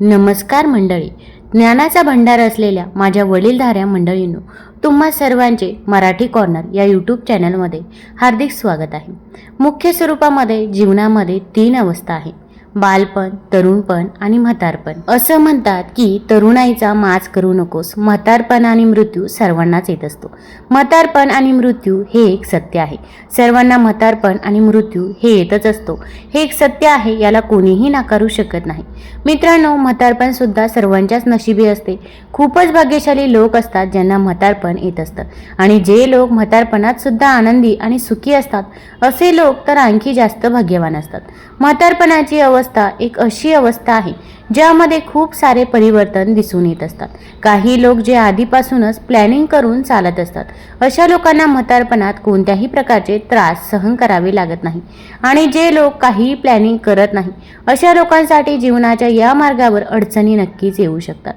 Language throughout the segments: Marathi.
नमस्कार मंडळी. ज्ञानाचा भंडार असलेल्या माझ्या वडीलधाऱ्या मंडळींनो तुम्हा सर्वांचे मराठी कॉर्नर या यूट्यूब चॅनलमध्ये हार्दिक स्वागत आहे. मुख्य स्वरूपामध्ये जीवनामध्ये तीन अवस्था आहे. बालपण तरुणपण आणि म्हातारपण. असं म्हणतात की तरुणाईचा माज करू नकोस. म्हातारपण आणि मृत्यू सर्वांनाच येत असतो. म्हातारपण आणि मृत्यू हे एक सत्य आहे. सर्वांना म्हातारपण आणि मृत्यू हे येतच असतो. हे एक सत्य आहे याला कोणीही नाकारू शकत नाही. मित्रांनो म्हातारपण सुद्धा सर्वांच्याच नशिबी असते. खूपच भाग्यशाली लोक असतात ज्यांना म्हातारपण येत असतं. आणि जे लोक म्हातारपणात सुद्धा आनंदी आणि सुखी असतात असे लोक तर आणखी जास्त भाग्यवान असतात. म्हातारपणाची अव अवस्था एक अशी अवस्था आहे ज्यामध्ये खूप सारे परिवर्तन दिसून येत असतात. काही लोक जे आधीपासूनच प्लॅनिंग करून चालत असतात अशा लोकांना म्हातारपणात कोणत्याही प्रकारचे त्रास सहन करावे लागत नाही. आणि जे लोक काही प्लॅनिंग करत नाही अशा लोकांसाठी जीवनाच्या या मार्गावर अडचणी नक्कीच येऊ शकतात.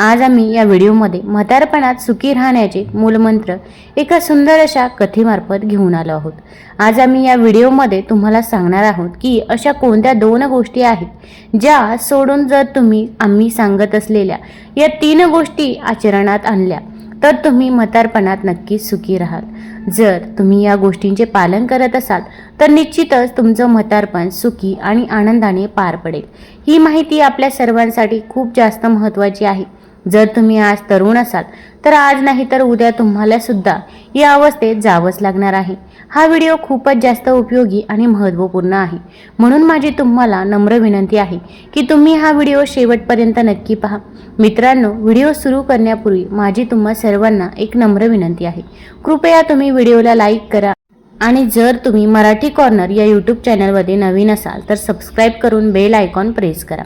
आज आम्ही या व्हिडिओमध्ये म्हातारपणात सुखी राहण्याचे मूलमंत्र एका सुंदर अशा कथेमार्फत घेऊन आलो आहोत. आज आम्ही या व्हिडिओमध्ये तुम्हाला सांगणार आहोत की अशा कोणत्या दोन गोष्टी आहेत ज्या सोडून जर तुम्ही आम्ही सांगत असलेल्या या तीन गोष्टी आचरणात आणल्या तर तुम्ही म्हातारपणात नक्कीच सुखी राहाल. जर तुम्ही या गोष्टींचे पालन करत असाल तर निश्चितच तुमचं म्हातारपण सुखी आणि आनंदाने पार पडेल. ही माहिती आपल्या सर्वांसाठी खूप जास्त महत्त्वाची आहे. जर तुम्ही आज तरुण असाल तर आज नाही तर उद्या तुम्हाला सुद्धा या अवस्थेत जावंच लागणार आहे. हा व्हिडिओ खूपच जास्त उपयोगी आणि महत्त्वपूर्ण आहे. म्हणून माझी तुम्हाला नम्र विनंती आहे की तुम्ही हा व्हिडिओ शेवटपर्यंत नक्की पहा. मित्रांनो व्हिडिओ सुरू करण्यापूर्वी माझी तुम्हा सर्वांना एक नम्र विनंती आहे. कृपया तुम्ही व्हिडिओला लाईक करा आणि जर तुम्ही मराठी कॉर्नर या यूट्यूब चॅनलमध्ये नवीन असाल तर सबस्क्राईब करून बेल आयकॉन प्रेस करा.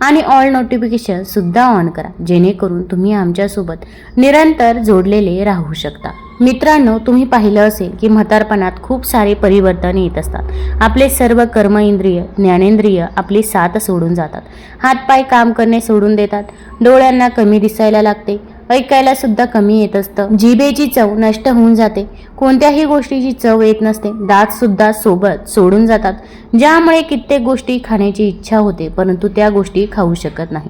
आणि ऑल नोटिफिकेशन सुद्धा ऑन करा. जेणेकरून तुम्ही आमच्यासोबत निरंतर जोडलेले राहू शकता. मित्रांनो तुम्ही पाहिलं असेल की म्हातारपणात खूप सारे परिवर्तन येत असतात. आपले सर्व कर्म इंद्रिय ज्ञानेंद्रिय आपली साथ सोडून जातात. हातपाय काम करणे सोडून देतात. डोळ्यांना कमी दिसायला लागते. ऐकायला सुद्धा कमी येत असतं. जिभेची चव नष्ट होऊन जाते. कोणत्याही गोष्टीची चव येत नसते. दात सुद्धा सोबत सोडून जातात. ज्यामुळे कित्येक गोष्टी खाण्याची इच्छा होते परंतु त्या गोष्टी खाऊ शकत नाही.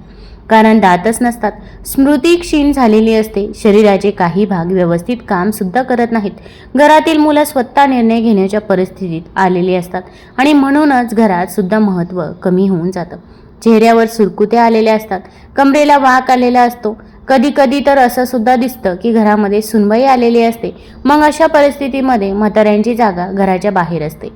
कारण दातच नसतात. स्मृती क्षीण झालेली असते. शरीराचे काही भाग व्यवस्थित काम सुद्धा करत नाहीत. घरातील मुलं स्वतः निर्णय घेण्याच्या परिस्थितीत आलेली असतात. आणि म्हणूनच घरात सुद्धा महत्त्व कमी होऊन जातं. चेहऱ्यावर सुरकुत्या आलेल्या असतात. कमरेला वाक आलेला असतो. कधी कधी तर असं सुद्धा दिसतं की घरामध्ये सुनबाई आलेली असते. मग अशा परिस्थितीमध्ये म्हाताऱ्यांची जागा घराच्या बाहेर असते.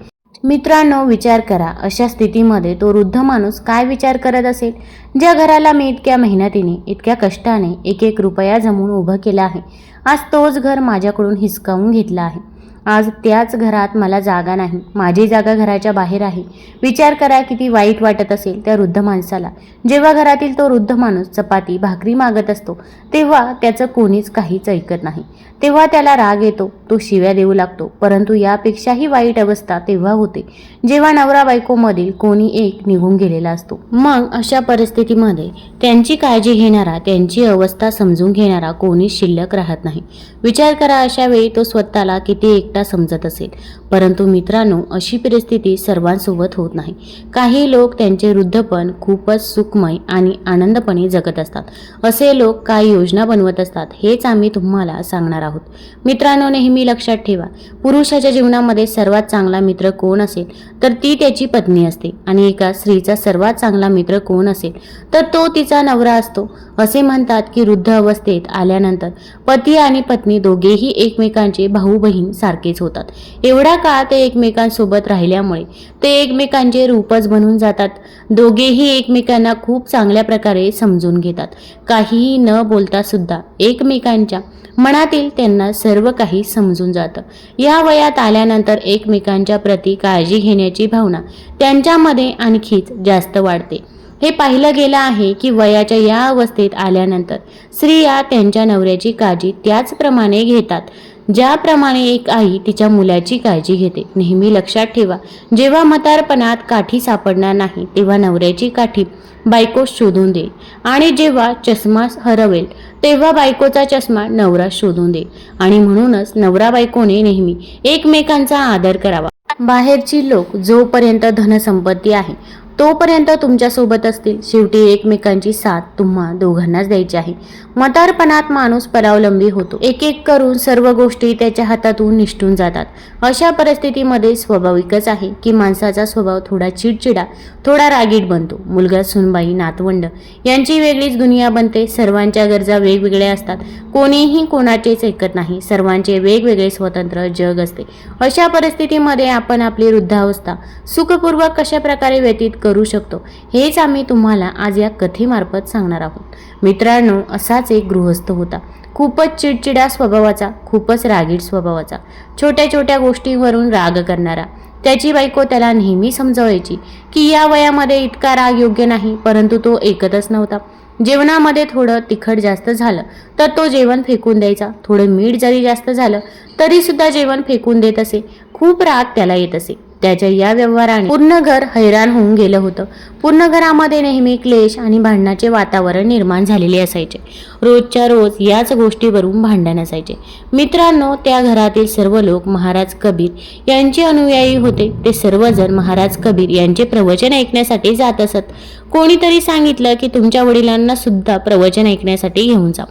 मित्रांनो विचार करा अशा स्थितीमध्ये तो वृद्ध माणूस काय विचार करत असेल? ज्या घराला मी इतक्या मेहनतीने इतक्या कष्टाने एक एक रुपया जमवून उभं केला आहे आज तोच घर माझ्याकडून हिसकावून घेतला आहे. आज त्याच घरात मला जागा नाही. माझी जागा घराच्या बाहेर आहे. विचार करा किती वाईट वाटत असेल त्या वृद्ध माणसाला. जेव्हा घरातील तो वृद्ध माणूस चपाती भाकरी मागत असतो तेव्हा त्याचं कोणीच काहीच ऐकत नाही. तेव्हा त्याला राग येतो तो शिव्या देऊ लागतो. परंतु यापेक्षाही वाईट अवस्था तेव्हा होते जेव्हा नवरा बायकोमधील कोणी एक निघून गेलेला असतो. मग अशा परिस्थितीमध्ये त्यांची काळजी घेणारा त्यांची अवस्था समजून घेणारा कोणी शिल्लक राहत नाही. विचार करा अशा वेळी तो स्वतःला किती एकटा समजत असेल. परंतु मित्रांनो अशी परिस्थिती सर्वांसोबत होत नाही. काही लोक त्यांचे वृद्धपण खूपच सुखमय आणि आनंदपणे जगत असतात. असे लोक काही योजना बनवत असतात हेच आम्ही तुम्हाला सांगणार आहोत. मित्रांनो नेहमी लक्षात ठेवा पुरुषाच्या जीवनामध्ये सर्वात चांगला मित्र कोण असेल तर ती त्याची पत्नी असते. आणि एका स्त्रीचा सर्वात चांगला मित्र कोण असेल तर तो तिचा नवरा असतो. असे म्हणतात की वृद्ध अवस्थेत आल्यानंतर पती आणि पत्नी दोघेही एकमेकांचे भाऊ बहीण सारखे सारखेच होतात. एवढा काळ ते एकमेकांसोबत राहिल्यामुळे ते एकमेकांचे रूपच बनून जातात. दोघेही एकमेकांना खूप चांगल्या प्रकारे समजून घेतात. काहीही न बोलता सुद्धा एकमेकांच्या मनातील त्यांना सर्व काही समजून जातं. या वयात आल्यानंतर एकमेकांच्या प्रती काळजी घेण्याची भावना त्यांच्यामध्ये आणखीच जास्त वाढते. हे पाहिलं गेलं आहे की वयाच्या या अवस्थेत आल्यानंतर स्त्रिया त्यांच्या नवऱ्याची काळजी त्याचप्रमाणे घेतात. ज्याप्रमाणे एक आई तिच्या मुलाची काळजी घेते नेहमी लक्षात ठेवा जेव्हा म्हातारपणात काठी सापडणार नाही तेव्हा नवऱ्याची काठी बायको शोधून दे. आणि जेव्हा चष्मा हरवेल तेव्हा बायकोचा चष्मा नवरा शोधून दे. आणि म्हणूनच नवरा बायकोने नेहमी एकमेकांचा आदर करावा. बाहेरची लोक जोपर्यंत धनसंपत्ती आहे तोपर्यंत तुमच्यासोबत असतील. शेवटी एकमेकांची साथ तुम्हा दोघांनाच द्यायची आहे. मतारपणात माणूस परावलंबी होतो. एक एक करून सर्व गोष्टी त्याच्या हातातून निष्ठून जातात. अशा परिस्थितीमध्ये स्वाभाविकच आहे की माणसाचा स्वभाव थोडा चिडचिडा थोडा रागीट बनतो. मुलगा सुनबाई नातवंड यांची वेगळीच दुनिया बनते. सर्वांच्या गरजा वेगवेगळ्या असतात. कोणीही कोणाचेच ऐकत नाही. सर्वांचे वेगवेगळे स्वतंत्र जग असते. अशा परिस्थितीमध्ये आपण आपली वृद्धावस्था सुखपूर्वक कशा प्रकारे व्यतीत करू शकतो. हेच आम्ही तुम्हाला आज या कथेमार्फत सांगणार आहोत. मित्रांनो असाच एक गृहस्थ होता. खूपच चिडचिडा स्वभावाचा खूपच रागीट स्वभावाचा. छोट्या छोट्या गोष्टींवरून राग करणारा. त्याची बायको त्याला नेहमी समजवायची की या वयामध्ये इतका राग योग्य नाही परंतु तो ऐकतच नव्हता. जेवणामध्ये थोडं तिखट जास्त झालं तर तो जेवण फेकून द्यायचा. थोडं मीठ जरी जास्त झालं तरीसुद्धा जेवण फेकून देत असे. खूप राग त्याला येत असे. त्याच्या या व्यवहाराने पूर्ण घर हैराण होऊन गेलं होतं. पूर्ण घरामध्ये नेहमी क्लेश आणि भांडणाचे वातावरण निर्माण झालेले असायचे. रोजच्या रोज याच गोष्टीवरून भांडण असायचे. मित्रांनो त्या घरातील सर्व लोक महाराज कबीर यांचे अनुयायी होते. ते सर्वजण महाराज कबीर यांचे प्रवचन ऐकण्यासाठी जात असत. कोणीतरी सांगितलं की तुमच्या वडिलांना सुद्धा प्रवचन ऐकण्यासाठी घेऊन जा.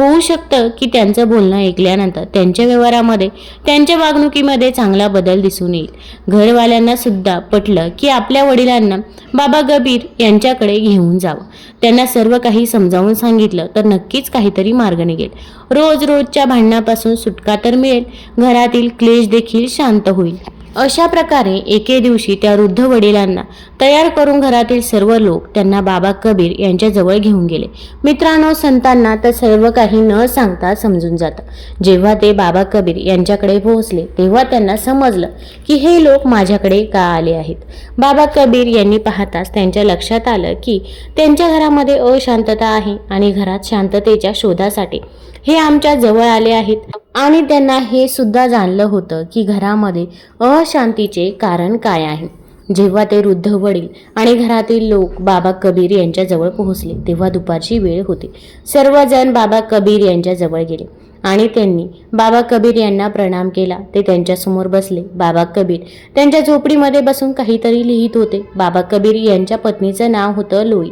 होऊ शकतं की त्यांचं बोलणं ऐकल्यानंतर त्यांच्या व्यवहारामध्ये त्यांच्या वागणुकीमध्ये चांगला बदल दिसून येईल. घरवाल्यांना सुद्धा पटलं की आपल्या वडिलांना बाबा गबीर यांच्याकडे घेऊन जावं. त्यांना सर्व काही समजावून सांगितलं तर नक्कीच काहीतरी मार्ग निघेल. रोज रोजच्या भांडणापासून सुटका तर मिळेल. घरातील क्लेश देखील शांत होईल. अशा प्रकारे एके दिवशी त्या वृद्ध वडिलांना तयार करून घरातील सर्व लोक त्यांना बाबा कबीर यांच्याजवळ घेऊन गेले. मित्रांनो संतांना तर सर्व काही न सांगता समजून जातं. जेव्हा ते बाबा कबीर यांच्याकडे पोहोचले तेव्हा त्यांना समजलं की हे लोक माझ्याकडे का आले आहेत? बाबा कबीर यांनी पाहताच त्यांच्या लक्षात आलं की त्यांच्या घरामध्ये अशांतता आहे आणि घरात शांततेच्या शोधासाठी हे आमच्या जवळ आले आहेत. आणि त्यांना हे सुद्धा जाणलं होतं की घरामध्ये अशांतीचे कारण काय आहे. जेव्हा ते वृद्ध वडील आणि घरातील लोक बाबा कबीर यांच्या जवळ पोहोचले तेव्हा दुपारची वेळ होती. सर्वजण बाबा कबीर यांच्या जवळ गेले आणि त्यांनी बाबा कबीर यांना प्रणाम केला. ते त्यांच्यासमोर बसले. बाबा कबीर त्यांच्या झोपडीमध्ये बसून काहीतरी लिहित होते. बाबा कबीर यांच्या पत्नीचं नाव होतं लोई.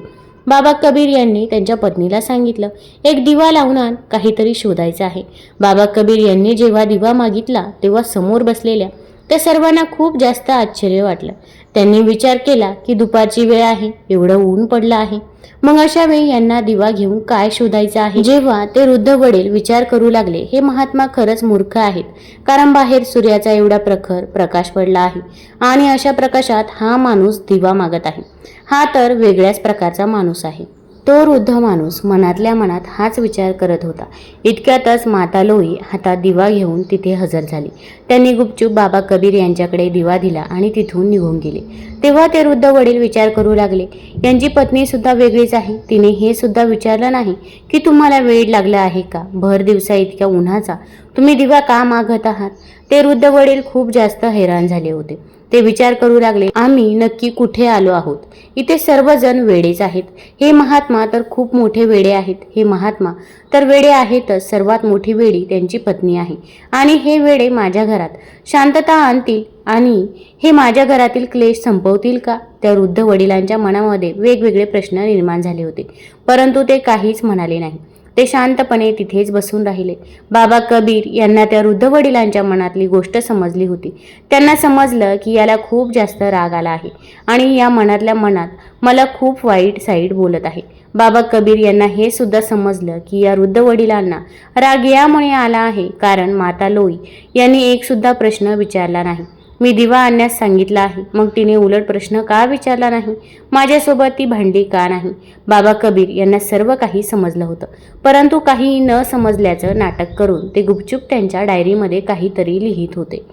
बाबा कबीर यांनी त्यांच्या पत्नीला सांगितलं एक दिवा लावून आण काहीतरी शोधायचं आहे. बाबा कबीर यांनी जेव्हा दिवा मागितला तेव्हा समोर बसलेल्या त्या सर्वांना खूप जास्त आश्चर्य वाटलं. त्यांनी विचार केला की दुपारची वेळ आहे एवढं ऊन पडलं आहे. मग अशा वेळी यांना दिवा घेऊन काय शोधायचं आहे? जेव्हा ते वृद्ध वडील विचार करू लागले हे महात्मा खरंच मूर्ख आहेत. कारण बाहेर सूर्याचा एवढा प्रखर प्रकाश पडला आहे आणि अशा प्रकाशात हा माणूस दिवा मागत आहे. हा तर वेगळ्याच प्रकारचा माणूस आहे. तो वृद्ध माणूस मनातल्या मनात हाच विचार करत होता. इतक्यातच माता लोई हातात दिवा घेऊन तिथे हजर झाली. त्यांनी गुपचूप बाबा कबीर यांच्याकडे दिवा दिला आणि तिथून निघून गेले. तेव्हा ते वृद्ध वडील विचार करू लागले यांची पत्नी सुद्धा वेगळीच आहे. तिने हे सुद्धा विचारलं नाही की तुम्हाला वेळ लागला आहे का? भर दिवसा इतक्या उन्हाचा. तुम्ही दिवा का मागत आहात? ते वृद्ध वडील खूप जास्त हैराण झाले होते. ते विचार करू लागले आम्ही नक्की कुठे आलो आहोत? इथे सर्वजण वेडेच आहेत. हे महात्मा तर खूप मोठे वेडे आहेत. हे महात्मा तर वेडे आहेतच. सर्वात मोठी वेडी त्यांची पत्नी आहे. आणि हे वेडे माझ्या घरात. शांतता आणतील आणि हे माझ्या घरातील क्लेश संपवतील का? त्या वृद्ध वडिलांच्या मनामध्ये वेगवेगळे प्रश्न निर्माण झाले होते. परंतु ते काहीच म्हणाले नाही. ते शांतपणे तिथेच बसून राहिले. बाबा कबीर यांना त्या वृद्ध वडिलांच्या मनातली गोष्ट समजली होती. त्यांना समजलं की याला खूप जास्त राग आला आहे आणि या मनातल्या मनात मला खूप वाईट साईड बोलत आहे. बाबा कबीर यांना हे सुद्धा समजलं की या वृद्ध वडिलांना राग यामुळे आला आहे कारण माता लोई यांनी एक सुद्धा प्रश्न विचारला नाही. मी दिवा आणण्यास सांगितलं आहे. मग तिने उलट प्रश्न का विचारला नाही? माझ्यासोबत ती भांडी का नाही? बाबा कबीर यांना सर्व काही समजलं होतं. परंतु काही न समजल्याचं नाटक करून ते गुपचूप त्यांच्या डायरीमध्ये काहीतरी लिहित होते.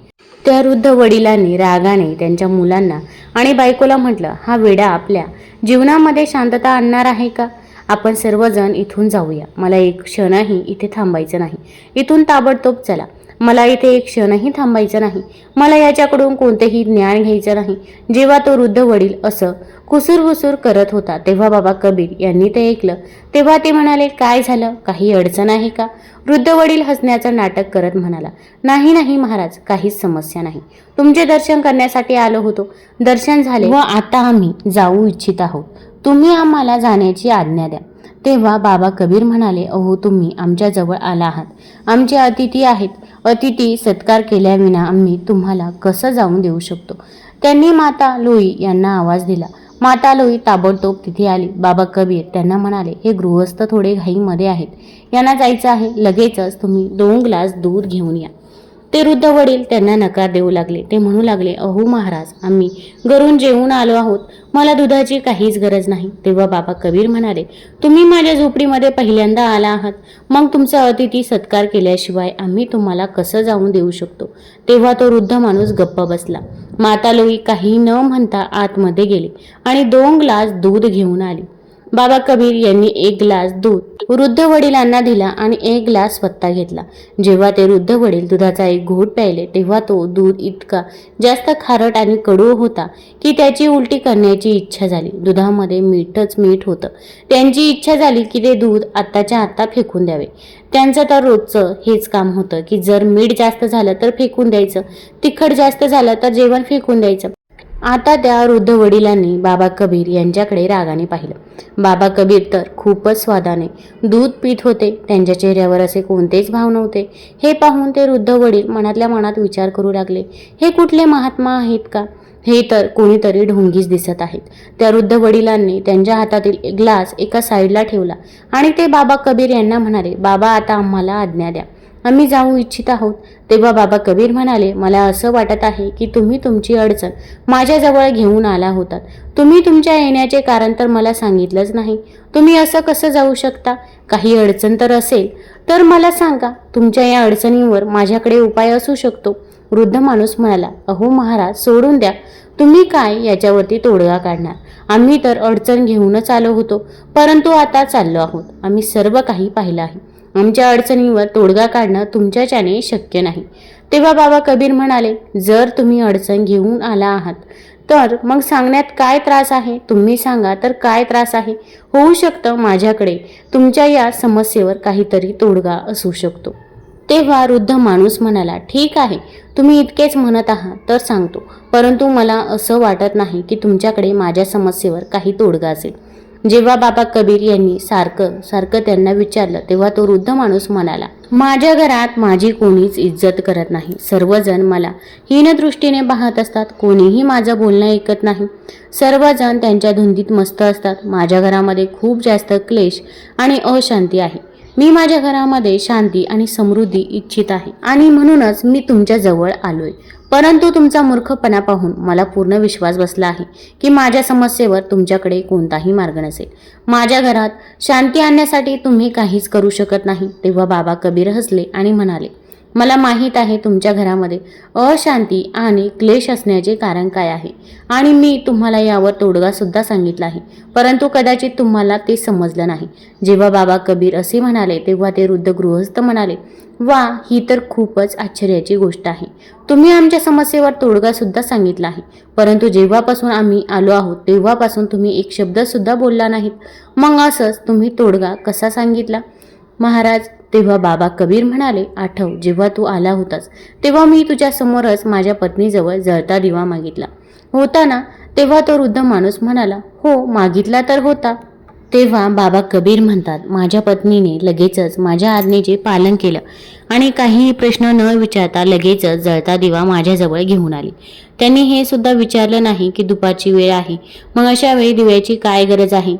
त्या वृद्ध वडिलांनी रागाने त्यांच्या मुलांना आणि बायकोला म्हटलं हा वेडा आपल्या. जीवनामध्ये शांतता आणणार आहे का? आपण सर्वजण इथून जाऊया. मला एक क्षणही इथे थांबायचं नाही. इथून ताबडतोब चला. मला इथे एक क्षणही थांबायचं नाही. मला याच्याकडून कोणतेही ज्ञान घ्यायचं नाही. जेव्हा तो वृद्ध वडील असं कुसूरवुसूर करत होता तेव्हा बाबा कबीर यांनी ते ऐकलं. तेव्हा ते म्हणाले काय झालं? काही अडचण आहे का? वृद्ध वडील हसण्याचं नाटक करत म्हणाला नाही नाही महाराज काहीच समस्या नाही. तुमचे दर्शन करण्यासाठी आलो होतो. दर्शन झाले व आता आम्ही जाऊ इच्छित आहोत. तुम्ही आम्हाला जाण्याची आज्ञा द्या. तेव्हा बाबा कबीर म्हणाले अहो तुम्ही आमच्याजवळ आला आहात. आमचे अतिथी आहेत. अतिथी सत्कार केल्याविना आम्ही तुम्हाला कसं जाऊन देऊ शकतो? त्यांनी माता लोई यांना आवाज दिला. माता लोई ताबडतोब तिथे आली. बाबा कबीर त्यांना म्हणाले हे गृहस्थ थोडे घाईमध्ये आहेत. यांना जायचं आहे. लगेचच तुम्ही दोन ग्लास दूध घेऊन या. ते वृद्ध वडील त्यांना नकार देऊ लागले. ते म्हणू लागले अहो महाराज आम्ही घरून जेवून आलो आहोत. मला दुधाची काहीच गरज नाही. तेव्हा बाबा कबीर म्हणाले तुम्ही माझ्या झोपडीमध्ये पहिल्यांदा आला आहात. मग तुमचा अतिथी सत्कार केल्याशिवाय आम्ही तुम्हाला कसं जाऊन देऊ शकतो? तेव्हा तो वृद्ध माणूस गप्प बसला. माता लोई काही न म्हणता आतमध्ये गेली आणि दोन ग्लास दूध घेऊन आली. बाबा कबीर यांनी एक ग्लास दूध वृद्ध वडिलांना दिला आणि एक ग्लास स्वतः घेतला. जेव्हा ते वृद्ध वडील दुधाचा एक घोट प्यायले तेव्हा तो दूध इतका जास्त खारट आणि कडू होता की त्याची उलटी करण्याची इच्छा झाली. दुधामध्ये मीठच मीठ होतं. त्यांची इच्छा झाली की ते दूध आत्ताच्या आत्ता फेकून द्यावे. त्यांचं तर रोजचं हेच काम होतं की जर मीठ जास्त झालं तर फेकून द्यायचं तिखट जास्त झालं तर जेवण फेकून द्यायचं. आता त्या वृद्ध वडिलांनी बाबा कबीर यांच्याकडे रागाने पाहिलं. बाबा कबीर तर खूपच स्वादाने दूध पीत होते. त्यांच्या चेहऱ्यावर असे कोणतेच भाव नव्हते. हे पाहून ते वृद्ध वडील मनातल्या मनात विचार करू लागले. हे कुठले महात्मा आहेत का? हे तर कोणीतरी ढोंगीच दिसत आहेत. त्या वृद्ध वडिलांनी त्यांच्या हातातील एक ग्लास एका साईडला ठेवला आणि ते बाबा कबीर यांना म्हणाले बाबा आता आम्हाला आज्ञा द्या. आम्ही जाऊ इच्छित आहोत. तेव्हा बाबा कबीर म्हणाले मला असं वाटत आहे की तुम्ही तुमची अडचण माझ्याजवळ घेऊन आला होतात. तुम्ही तुमच्या येण्याचे कारण तर मला सांगितलंच नाही. तुम्ही असं कसं जाऊ शकता? काही अडचण तर असेल. तर मला सांगा तुमच्या या अडचणींवर माझ्याकडे उपाय असू शकतो? वृद्ध माणूस म्हणाला अहो महाराज सोडून द्या. तुम्ही काय याच्यावरती तोडगा काढणार? आम्ही तर अडचण घेऊनच आलो होतो. परंतु आता चाललो आहोत. आम्ही सर्व काही पाहिलं आहे. आमच्या अडचणीवर तोडगा काढणं तुमच्याच्याने शक्य नाही. तेव्हा बाबा कबीर म्हणाले जर तुम्ही अडचण घेऊन आला आहात तर मग सांगण्यात काय त्रास आहे? तुम्ही सांगा तर काय त्रास आहे? होऊ शकतं माझ्याकडे. तुमच्या या समस्येवर काहीतरी तोडगा असू शकतो. तेव्हा वृद्ध माणूस म्हणाला ठीक आहे तुम्ही इतकेच म्हणत आहात तर सांगतो. परंतु मला असं वाटत नाही की तुमच्याकडे माझ्या समस्येवर काही तोडगा असेल. जेव्हा बाबा कबीर यांनी सारखं सारखं त्यांना विचारलं तेव्हा तो वृद्ध माणूस म्हणाला माझ्या घरात माझी कोणीच इज्जत करत नाही. सर्वजण मला हीन दृष्टीने पाहत असतात. कोणीही माझं बोलणं ऐकत नाही. सर्वजण त्यांच्या धुंदीत मस्त असतात. माझ्या घरामध्ये खूप जास्त क्लेश आणि अशांती आहे. मी माझ्या घरामध्ये शांती आणि समृद्धी इच्छित आहे आणि म्हणूनच मी तुमच्या जवळ आलोय. परंतु तुमचा मूर्खपणा पाहून मला पूर्ण विश्वास बसला आहे की माझ्या समस्येवर तुमच्याकडे कोणताही मार्ग नसेल. माझ्या घरात शांती आणण्यासाठी तुम्ही काहीच करू शकत नाही तेव्हा बाबा कबीर हसले आणि म्हणाले मला माहीत आहे तुमच्या घरामध्ये अशांती आणि क्लेश असण्याचे कारण काय आहे. आणि मी तुम्हाला यावर तोडगासुद्धा सांगितला आहे. परंतु कदाचित तुम्हाला ते समजलं नाही. जेव्हा बाबा कबीर असे म्हणाले तेव्हा ते वृद्ध गृहस्थ म्हणाले वा ही तर खूपच आश्चर्याची गोष्ट आहे. तुम्ही आमच्या समस्येवर तोडगासुद्धा सांगितला आहे. परंतु जेव्हापासून आम्ही आलो आहोत तेव्हापासून तुम्ही एक शब्दसुद्धा बोलला नाहीत. मग असंच तुम्ही तोडगा कसा सांगितला? महाराज तेव्हा बाबा कबीर म्हणाले आठव जेव्हा तू आला होतास तेव्हा मी तुझ्या समोरच माझ्या पत्नीजवळ जळता दिवा मागितला. होता ना तेव्हा तो वृद्ध माणूस म्हणाला हो मागितला तर होता. तेव्हा बाबा कबीर म्हणतात माझ्या पत्नीने लगेचच माझ्या आज्ञेचे पालन केलं आणि काहीही प्रश्न न विचारता लगेचच जळता दिवा माझ्याजवळ घेऊन आली. त्यांनी हे सुद्धा विचारलं नाही की दुपारची वेळ आहे. मग अशा वेळी दिव्याची काय गरज आहे?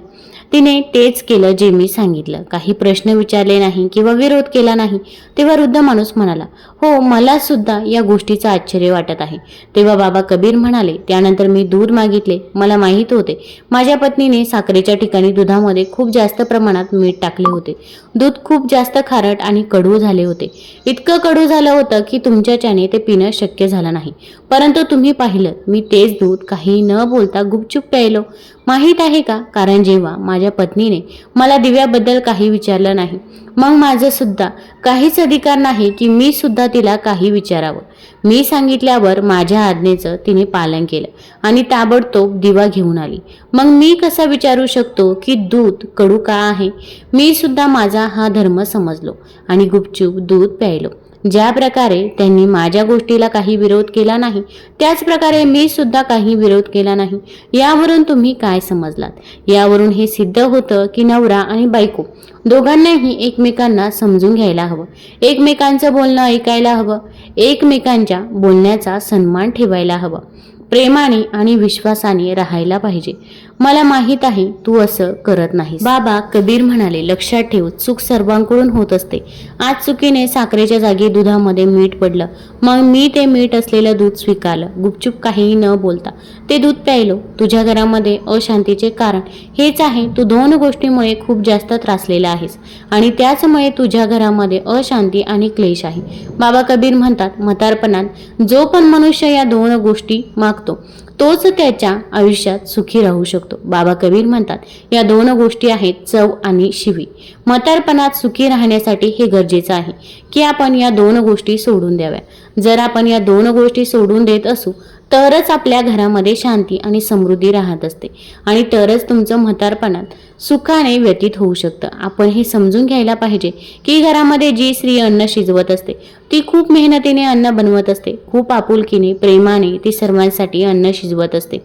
तिने तेच केलं जे मी सांगितलं. काही प्रश्न विचारले नाही किंवा विरोध केला नाही तेव्हा वृद्ध माणूस म्हणाला हो मला सुद्धा या गोष्टीचं आश्चर्य वाटत आहे. तेव्हा बाबा कबीर म्हणाले त्यानंतर मी दूध मागितले. मला माहीत होते माझ्या पत्नीने साखरेच्या ठिकाणी दुधामध्ये खूप जास्त प्रमाणात मीठ टाकले होते. दूध खूप जास्त खारट आणि कडू झाले होते. इतकं कडू झालं होतं की तुमच्याच्याने ते पिणं शक्य झालं नाही. परंतु तुम्ही पाहिलं मी तेच दूध काही न बोलता गुपचूप प्यायलो. माहीत आहे का? कारण जेव्हा माझ्या पत्नीने मला दिव्याबद्दल काही विचारलं नाही मग माझंसुद्धा काहीच अधिकार नाही की मी सुद्धा तिला काही विचारावं. मी सांगितल्यावर माझ्या आज्ञेचं तिने पालन केलं आणि ताबडतोब दिवा घेऊन आली. मग मी कसा विचारू शकतो की दूध कडू का आहे? मी सुद्धा माझा हा धर्म समजलो आणि गुपचूप दूध प्यायलो. ज्या प्रकारे त्यांनी माझ्या गोष्टीला काही विरोध केला नाही त्याच प्रकारे मी सुद्धा काही विरोध केला नाही. यावरून तुम्ही काय समजलात? यावरून हे सिद्ध होतं की नवरा आणि बायको दोघांनाही एकमेकांना समजून घ्यायला हवं. एकमेकांचं बोलणं ऐकायला हवं. एकमेकांच्या बोलण्याचा सन्मान ठेवायला हवं. प्रेमाने आणि विश्वासाने राहायला पाहिजे. मला माहीत आहे तू असं करत नाहीस. बाबा कबीर म्हणाले लक्षात ठेव चूक सर्वांकडून होत असते. आज चुकीने साखरेच्या जागी दुधामध्ये मीठ पडलं. मग मी ते मीठ असलेलं दूध स्वीकारलं. गुपचूप काहीही न बोलता. ते दूध प्यायलो. तुझ्या घरामध्ये अशांतीचे कारण हेच आहे तू दोन गोष्टीमुळे खूप जास्त त्रासलेला आहेस. आणि त्याचमुळे तुझ्या घरामध्ये अशांती आणि क्लेश आहे. बाबा कबीर म्हणतात म्हातारपणात जो पण मनुष्य या दोन गोष्टी मागतो तोच त्याच्या आयुष्यात सुखी राहू शकतो. बाबा कबीर म्हणतात या दोन गोष्टी आहेत चव आणि शिवी. म्हातारपणात सुखी राहण्यासाठी हे गरजेचं आहे की आपण या दोन गोष्टी सोडून द्याव्या. जर आपण या दोन गोष्टी सोडून देत असू तरच आपल्या घरामध्ये शांती आणि समृद्धी राहत असते. आणि तरच तुमचं म्हातारपणात सुखाने व्यतीत होऊ शकतं. आपण हे समजून घ्यायला पाहिजे की घरामध्ये जी स्त्री अन्न शिजवत असते ती खूप मेहनतीने अन्न बनवत असते खूप आपुलकीने प्रेमाने ती सर्वांसाठी अन्न शिजवत असते.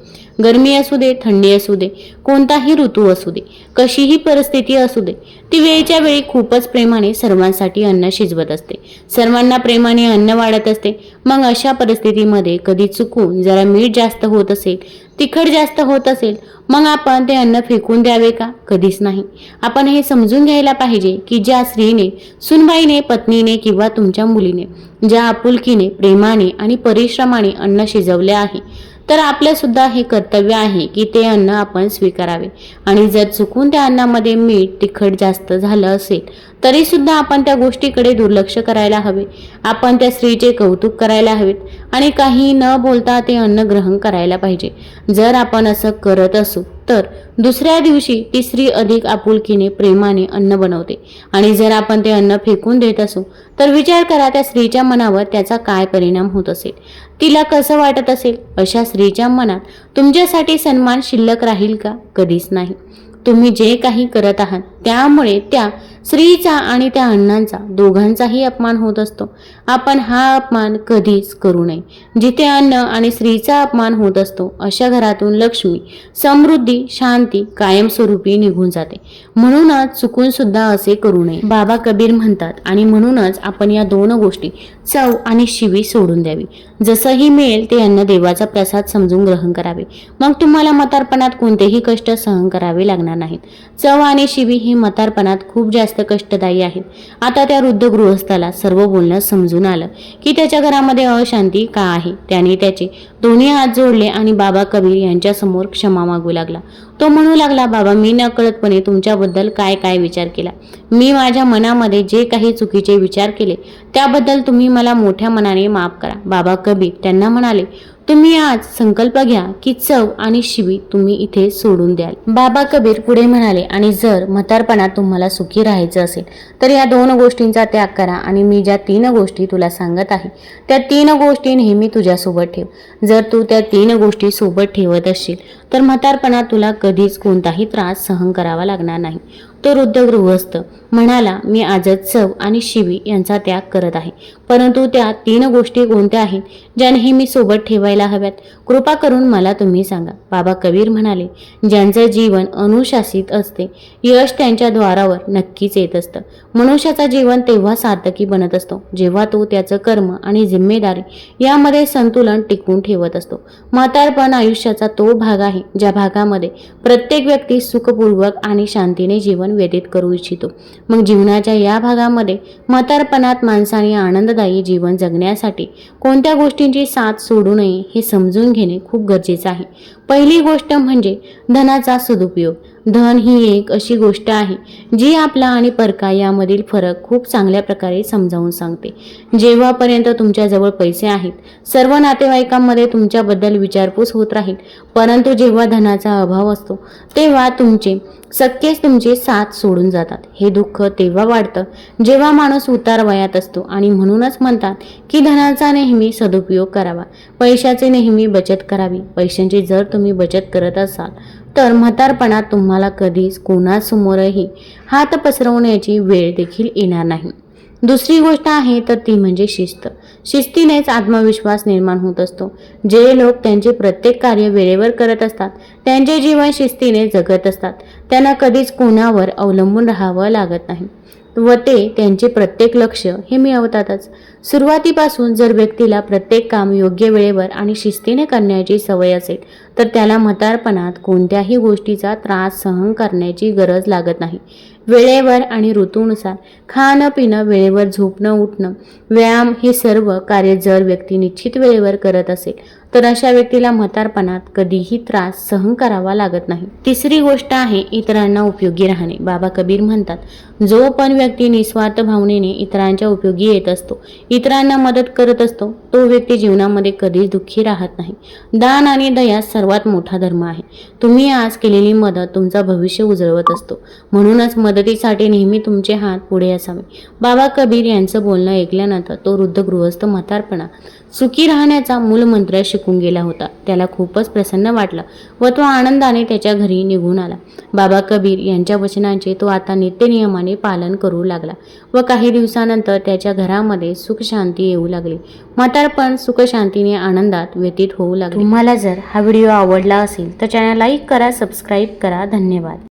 गरमी असू दे थंडी असू दे कोणताही ऋतू असू दे कशीही परिस्थिती असू दे ती वेळच्या वेळी खूपच प्रेमाने सर्वांसाठी अन्न शिजवत असते. सर्वांना प्रेमाने अन्न वाढत असते. मग अशा परिस्थितीमध्ये कधी चुकून जरा मीठ जास्त होत असेल तिखट जास्त होत असेल मग आपण ते अन्न फेकून द्यावे का? कधीच नाही. आपण हे समजून घ्यायला पाहिजे की ज्या स्त्रीने सुनबाईने पत्नीने किंवा तुमच्या मुलीने ज्या आपुलकीने प्रेमाने आणि परिश्रमाने अन्न शिजवले आहे तर आपलं सुद्धा हे कर्तव्य आहे की ते अन्न आपण स्वीकारावे. आणि जर चुकून त्या अन्नामध्ये मीठ तिखट जास्त झालं असेल तरी सुद्धा आपण त्या गोष्टीकडे दुर्लक्ष करायला हवे. आपण त्या स्त्रीचे कौतुक करायला हवेत आणि काही न बोलता ते अन्न ग्रहण करायला पाहिजे. जर आपण असं करत असू तर दुसऱ्या दिवशी ती स्त्री अधिक आपुलकीने प्रेमाने अन्न बनवते. आणि जर आपण ते अन्न फेकून देत असू तर विचार करा त्या स्त्रीच्या मनावर त्याचा काय परिणाम होत असेल. तिला कसं वाटत असेल? अशा स्त्रीच्या मनात तुमच्यासाठी सन्मान शिल्लक राहील का? कधीच नाही. तुम्ही जे काही करत आहात त्यामुळे त्या स्त्रीचा आणि त्या अण्णांचा दोघांचाही अपमान होत असतो. आपण हा अपमान कधीच करू नये. जिथे अन्न आणि स्त्रीचा अपमान होत असतो अशा घरातून लक्ष्मी समृद्धी शांती कायमस्वरूपी निघून जाते. म्हणूनच चुकून सुद्धा असे करू नये. बाबा कबीर म्हणतात आणि म्हणूनच आपण या दोन गोष्टी चव आणि शिवी सोडून द्यावी. जसंही मिळेल ते अन्न देवाचा प्रसाद समजून ग्रहण करावे. मग तुम्हाला म्हातारपणात कोणतेही कष्ट सहन करावे लागणार नाहीत. चव आणि शिवी ही म्हातारपणात खूप जास्त कष्टदायी आहेत आता त्या वृद्ध गृहस्थाला सर्व बोलणं समजून आलं की त्याच्या घरामध्ये अशांती का आहे? त्याने त्याचे दोन्ही हात जोडले आणि बाबा कबीर यांच्यासमोर क्षमा मागू लागला. तो म्हणू लागला बाबा मी नकळतपणे तुमच्याबद्दल काय काय विचार केला? मी माझ्या मनामध्ये जे काही चुकीचे विचार केले त्याबद्दल तुम्ही मला मोठ्या मनाने माफ करा. बाबा कबीर त्यांना म्हणाले तुम्ही आज संकल्प घ्या की चव आणि शिवी तुम्ही इथे सोडून द्याल. बाबा कबीर पुढे म्हणाले आणि जर म्हातारपणात तुम्हाला सुखी राहायचं असेल तर या दोन गोष्टींचा त्याग करा आणि मी ज्या तीन गोष्टी तुला सांगत आहे त्या तीन गोष्टी नेहमी तुझ्यासोबत ठेव. जर तू त्या तीन गोष्टी सोबत ठेवत असशील तर म्हातारपणात तुला कधीच कोणताही त्रास सहन करावा लागणार नाही. तो वृद्ध गृहस्थ म्हणाला मी आजच चव आणि शिवी यांचा त्याग करत आहे. परंतु त्या तीन गोष्टी कोणत्या आहेत ज्या नेहमी सोबत ठेवायला हव्यात? कृपा करून मला तुम्ही सांगा. बाबा कबीर म्हणाले ज्यांचं जीवन अनुशासित असते यश त्यांच्या द्वारावर नक्कीच येत असतं. मनुष्याचा जीवन तेव्हा सार्थकी बनत असतो जेव्हा तो त्याचं कर्म आणि जिम्मेदारी यामध्ये संतुलन टिकवून ठेवत असतो. म्हातारपण आयुष्याचा तो भाग आहे ज्या भागामध्ये प्रत्येक व्यक्ती सुखपूर्वक आणि शांतीने जीवन व्यतीत करू इच्छितो. मग जीवनाच्या या भागामध्ये म्हातारपणात माणसाने आनंददायी जीवन जगण्यासाठी कोणत्या गोष्टींची साथ सोडू नये हे समजून घेणे खूप गरजेचं आहे. पहिली गोष्ट म्हणजे धनाचा सदुपयोग. धन ही एक अशी गोष्ट आहे जी आपला आणि परका यामधील फरक खूप चांगल्या प्रकारे समजावून सांगते. जेव्हापर्यंत तुमच्याजवळ पैसे आहेत सर्व नातेवाईकांमध्ये तुमच्याबद्दल विचारपूस होत राहील परंतु जेव्हा धनाचा अभाव असतो तेव्हा तुमचे सख्खेच तुमचे साथ सोडून जातात. हे दुःख तेव्हा वाढतं जेव्हा माणूस उतार वयात असतो आणि म्हणूनच म्हणतात की धनाचा नेहमी सदुपयोग करावा. पैशाचे नेहमी बचत करावी. पैशांची जर तुम्ही बचत करत असाल तर म्हातारपणात तुम्हाला कधीच कोणासमोरही हात पसरवण्याची वेळ देखील येणार नाही. दुसरी गोष्ट आहे तर ती म्हणजे शिस्त. शिस्तीनेच आत्मविश्वास निर्माण होत असतो. जे लोक त्यांचे प्रत्येक कार्य वेळेवर करत असतात त्यांचे जीवन शिस्तीने जगत असतात. त्यांना कधीच कोणावर अवलंबून राहावं लागत नाही. व ते त्यांचे प्रत्येक लक्ष हे मिळवतातच. सुरुवातीपासून जर व्यक्तीला प्रत्येक काम योग्य वेळेवर आणि शिस्तीने करण्याची सवय असेल तर त्याला म्हातारपणात कोणत्याही गोष्टीचा त्रास सहन करण्याची गरज लागत नाही. वेळेवर आणि ऋतूनुसार खाणं पिणं वेळेवर झोपणं उठणं व्यायाम हे सर्व कार्य जर व्यक्ती निश्चित वेळेवर करत असेल तर अशा व्यक्तीला म्हातारपणात कधीही त्रास सहन करावा लागत नाही. तिसरी गोष्ट आहे इतरांना उपयोगी राहणे. बाबा कबीर म्हणतात जो पण व्यक्ती निस्वार्थ भावनेने इतरांच्या उपयोगी येत असतो इतरांना मदत करत असतो तो व्यक्ती जीवनामध्ये कधीच दुःखी राहत नाही. दान आणि दया सर्वात मोठा धर्म आहे. तुम्ही आज केलेली मदत तुमचा भविष्य उजळवत असतो. म्हणूनच मदतीसाठी नेहमी तुमचे हात पुढे असावे. बाबा कबीर यांचं बोलणं ऐकल्यानंतर तो वृद्ध गृहस्थ म्हातारपणा सुखी राहण्याचा मूलमंत्र शिकून गेला होता. त्याला खूपच प्रसन्न वाटलं व तो आनंदाने त्याच्या घरी निघून आला. बाबा कबीर यांच्या वचनांचे तो आता नित्यनियमाने पालन करू लागला व काही दिवसानंतर त्याच्या घरामध्ये सुखशांती येऊ लागली. म्हातारपण सुखशांतीने आनंदात व्यतीत होऊ लागले. तुम्हाला जर हा व्हिडिओ आवडला असेल तर चॅनल लाईक करा सबस्क्राईब करा. धन्यवाद.